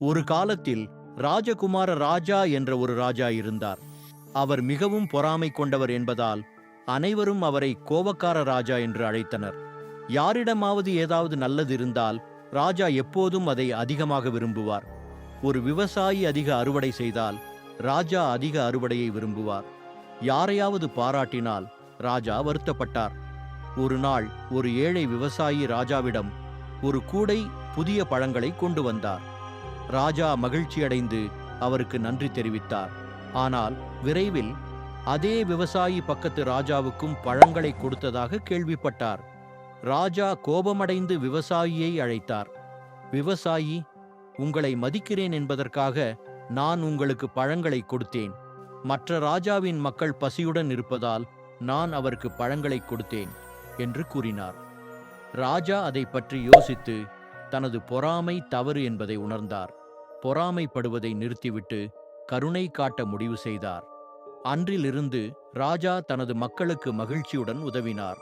ஒரு காலத்தில் ராஜகுமார ராஜா என்ற ஒரு ராஜா இருந்தார். அவர் மிகவும் பொறாமை கொண்டவர் என்பதால் அனைவரும் அவரை கோபக்கார ராஜா என்று அழைத்தனர். யாரிடமாவது ஏதாவது நல்லது இருந்தால் ராஜா எப்போதும் அதை அதிகமாக விரும்புவார். ஒரு விவசாயி அதிக அறுவடை செய்தால் ராஜா அதிக அறுவடையை விரும்புவார். யாரையாவது பாராட்டினால் ராஜா வருத்தப்பட்டார். ஒரு நாள் ஒரு ஏழை விவசாயி ராஜாவிடம் ஒரு கூடை புதிய பழங்களை கொண்டு வந்தார். ராஜா மகிழ்ச்சியடைந்து அவருக்கு நன்றி தெரிவித்தார். ஆனால் விரைவில் அதே விவசாயி பக்கத்து ராஜாவுக்கும் பழங்களை கொடுத்ததாக கேள்விப்பட்டார். ராஜா கோபமடைந்து விவசாயியை அழைத்தார். விவசாயி உங்களை மதிக்கிறேன் என்பதற்காக நான் உங்களுக்கு பழங்களை கொடுத்தேன். மற்ற ராஜாவின் மக்கள் பசியுடன் இருப்பதால் நான் அவருக்கு பழங்களை கொடுத்தேன் என்று கூறினார். ராஜா அதை பற்றி யோசித்து தனது பொறாமை தவறு என்பதை உணர்ந்தார். பொறாமைப்படுவதை நிறுத்திவிட்டு கருணை காட்ட முடிவு செய்தார். அன்றிலிருந்து ராஜா தனது மக்களுக்கு மகிழ்ச்சியுடன் உதவினார்.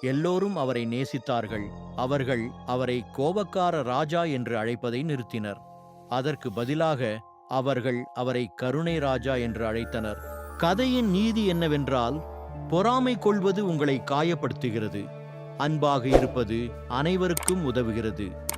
எல்லோரும் அவரை நேசித்தார்கள். அவர்கள் அவரை கோபக்கார ராஜா என்று அழைப்பதை நிறுத்தினர். அதற்கு பதிலாக அவர்கள் அவரை கருணை ராஜா என்று அழைத்தனர். கதையின் நீதி என்னவென்றால் பொறாமை கொள்வது உங்களை காயப்படுத்துகிறது. அன்பாக இருப்பது அனைவருக்கும் உதவுகிறது.